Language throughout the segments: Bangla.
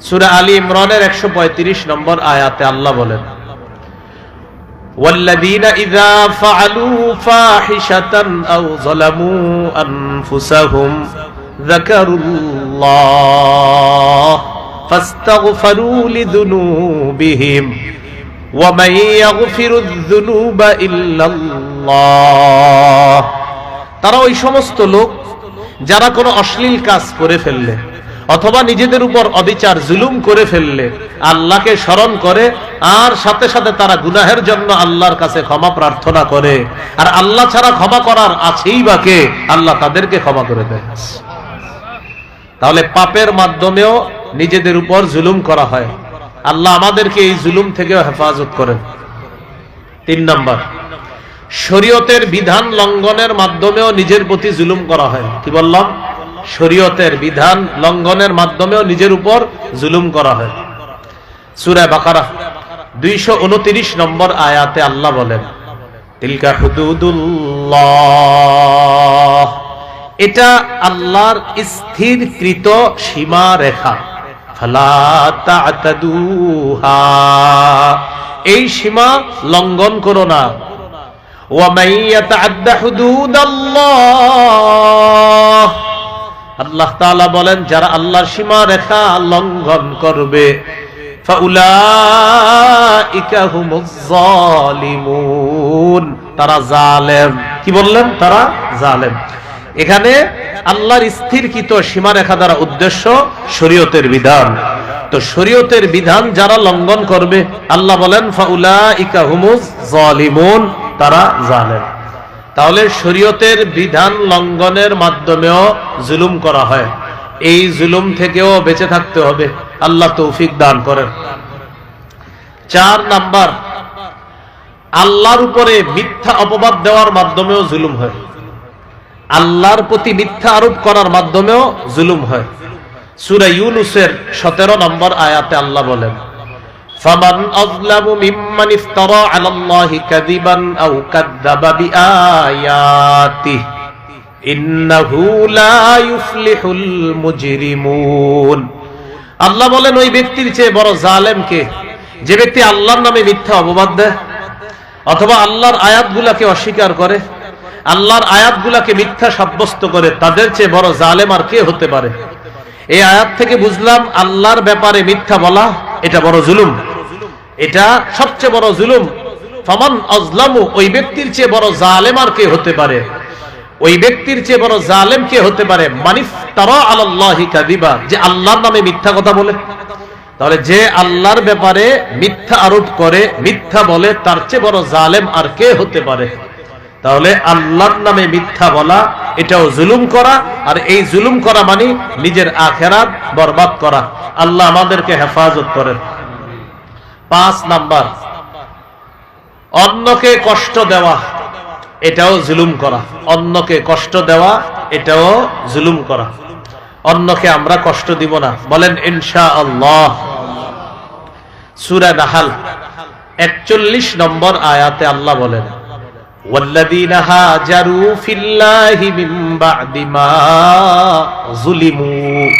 সুরা আলী ইমরানের একশো পঁয়ত্রিশ নম্বর আয়াতে আল্লাহ বলেন والذين إذا فعلوا فاحشة أو ظلموا أنفسهم ذكروا الله فاستغفروا لذنوبهم ومن يغفر الذنوب إلا الله তারা ওই সমস্ত লোক যারা কোনো অশ্লীল কাজ করে ফেললে অথবা নিজেদের উপর অবিচার, জুলুম করে ফেললে আল্লাহকে স্মরণ করে, আর সাথে সাথে তারা গুনাহের জন্য আল্লাহর কাছে ক্ষমা প্রার্থনা করে। আর আল্লাহ ছাড়া ক্ষমা করার আছেই বাকে আল্লাহ তাদেরকে ক্ষমা করে দেয় তাহলে পাপের মাধ্যমেও নিজেদের উপর জুলুম করা হয়। আল্লাহ আমাদেরকে এই জুলুম থেকেও হেফাজত করেন। তিন নম্বর, শরীয়তের বিধান লঙ্ঘনের মাধ্যমেও নিজের প্রতি জুলুম করা হয়। কি বললাম? শরীয়তের বিধান লঙ্ঘনের মাধ্যমেও নিজের উপর জুলুম করা হয়। সুরায় বাকারা, দুইশো উনত্রিশ নম্বর আয়াতে আল্লাহ বলেন, তিলকা হুদুদুল্লাহ, এটা আল্লাহর স্থিরকৃত সীমা রেখা। এই সীমা লঙ্ঘন করো না। ওয়ামাইয়া তাআদ্দা হুদুদাল্লাহ আল্লাহ তাআলা বলেন, যারা আল্লাহর সীমা রেখা লঙ্ঘন করবে তারা জালেম। কি বললেন? তারা জালেম। এখানে আল্লাহর স্থিরকৃত সীমা রেখা দ্বারা উদ্দেশ্য শরীয়তের বিধান। তো শরীয়তের বিধান যারা লঙ্ঘন করবে, আল্লাহ বলেন, ফাউলাইকা হুমুজ জালিমুন, তারা জালেম। তাহলে শরীয়তের বিধান লঙ্ঘনের মাধ্যমেও জুলুম করা হয়। এই জুলুম থেকেও বেঁচে থাকতে হবে। আল্লাহ তৌফিক দান করেন। চার নাম্বার, আল্লাহর উপরে মিথ্যা অপবাদ দেওয়ার মাধ্যমেও জুলুম হয়। আল্লাহর প্রতি মিথ্যা আরোপ করার মাধ্যমেও জুলুম হয়। সুরা ইউনুসের সতেরো নম্বর আয়াতে আল্লাহ বলেন فمن أظلم ممن افترى على الله كذبا أو كذب بآياته إنه لا يفلح المجرمون আল্লাহ বলেন ওই ব্যক্তির চেয়ে বড় জালেমকে যে ব্যক্তি আল্লাহর নামে মিথ্যা অপবাদ দেয় অথবা আল্লাহর আয়াতগুলাকে অস্বীকার করে আল্লাহর আয়াতগুলাকে মিথ্যা সাব্যস্ত করে তাদের চেয়ে বড় জালেম আর কে হতে পারে এই আয়াত থেকে বুঝলাম আল্লাহর ব্যাপারে মিথ্যা বলা এটা বড় জুলুম এটা সবচেয়ে বড় জুলুম। ফমান আজলামু, ওই ব্যক্তির চেয়ে বড় জালেম আর কে হতে পারে? ওই ব্যক্তির চেয়ে বড় জালেম কে হতে পারে? মানিফ তারা আল্লাহি কাদিবা যে আল্লাহর নামে মিথ্যা কথা বলে। তাহলে যে আল্লাহর ব্যাপারে মিথ্যা আরোপ করে, মিথ্যা বলে, তার চেয়ে বড় জালেম আর কে হতে পারে? তাহলে আল্লাহর নামে মিথ্যা বলা, এটাও জুলুম করা, আর এই জুলুম করা মানে নিজের আখেরাত বরবাদ করা। আল্লাহ আমাদেরকে হেফাজত করেন। পাঁচ নাম্বার অন্যকে কষ্ট দেওয়া এটাও জুলুম করা অন্যকে কষ্ট দেওয়া এটাও জুলুম করা অন্যকে আমরা কষ্ট দিব না বলেন ইনশা আল্লাহ সুরা নাহাল একচল্লিশ নম্বর আয়াতে আল্লাহ বলেন والذين هاجروا في الله من بعد ما ظلموا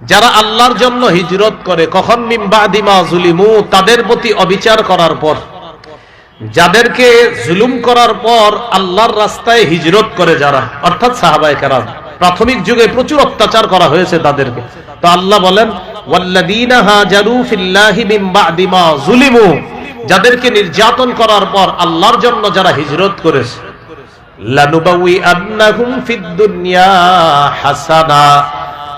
যারা আল্লাহর জন্য হিজরত করে, কখন মিম্বাদিমা জুলিমু, তাদের প্রতি অবিচার করার পর, যাদেরকে জুলুম করার পর আল্লাহর রাস্তায় হিজরত করে যারা, অর্থাৎ সাহাবাই কারা প্রাথমিক যুগে প্রচুর অত্যাচার করা হয়েছে তাদেরকে। তো আল্লাহ বলেন যাদেরকে নির্যাতন করার পর আল্লাহর জন্য যারা হিজরত করেছে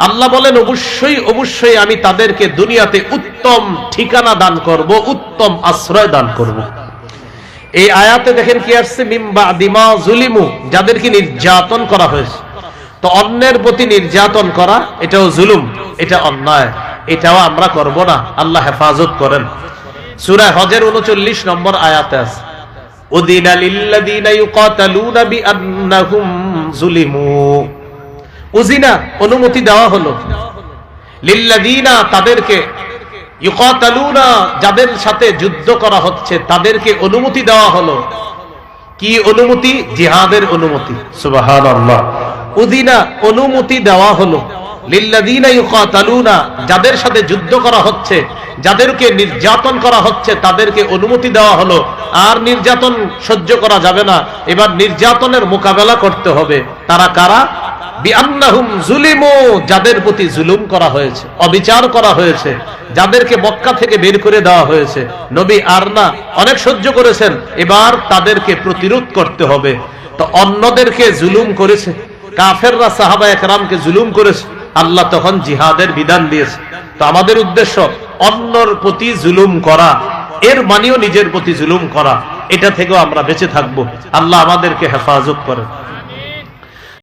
আল্লাহ বলেন, অবশ্যই অবশ্যই আমি তাদেরকে দুনিয়াতে উত্তম ঠিকানা দান করব, উত্তম আশ্রয় দান করব। এই আয়াতে দেখেন কি আসছে? মিম্বা দিমা জুলিমু। যাদেরকে নির্যাতন করা হয়েছে। তো অন্যের প্রতি নির্যাতন করা, এটাও জুলুম, এটা অন্যায়, এটাও আমরা করব না, আল্লাহ হেফাজত করেন। সূরা হজের 39 নম্বর আয়াতে আছে অনুমতি দেওয়া হলো, লিল্লাযীনা তাদেরকে যাদের সাথে যুদ্ধ করা হচ্ছে, তাদেরকে অনুমতি দেওয়া হলো। কি অনুমতি? জিহাদের অনুমতি। সুবহানাল্লাহ। উদিনা অনুমতি দেওয়া হলো। যাদের সাথে যুদ্ধ করা হচ্ছে, যাদেরকে নির্যাতন করা হচ্ছে, তাদেরকে অনুমতি দেওয়া হলো। আর নির্যাতন সহ্য করা যাবে না। এবার নির্যাতনের মোকাবেলা করতে হবে। তারা কারা? যাদের প্রতি জুলুম করা হয়েছে, অবিচার করা হয়েছে, যাদেরকে মক্কা থেকে বের করে দেওয়া হয়েছে। নবী আর না অনেক সহ্য করেছেন। এবার তাদেরকে প্রতিরোধ করতে হবে। তো অন্যদেরকে জুলুম করেছে। কাফেররা সাহাবা একরামকে জুলুম করেছে। আল্লাহ তখন জিহাদের বিধান দিয়েছে। তো আমাদের উদ্দেশ্য, অন্যর প্রতি জুলুম করা, এর মানেও নিজের প্রতি জুলুম করা, এটা থেকেও আমরা বেঁচে থাকব। আল্লাহ আমাদেরকে হেফাজত করেন।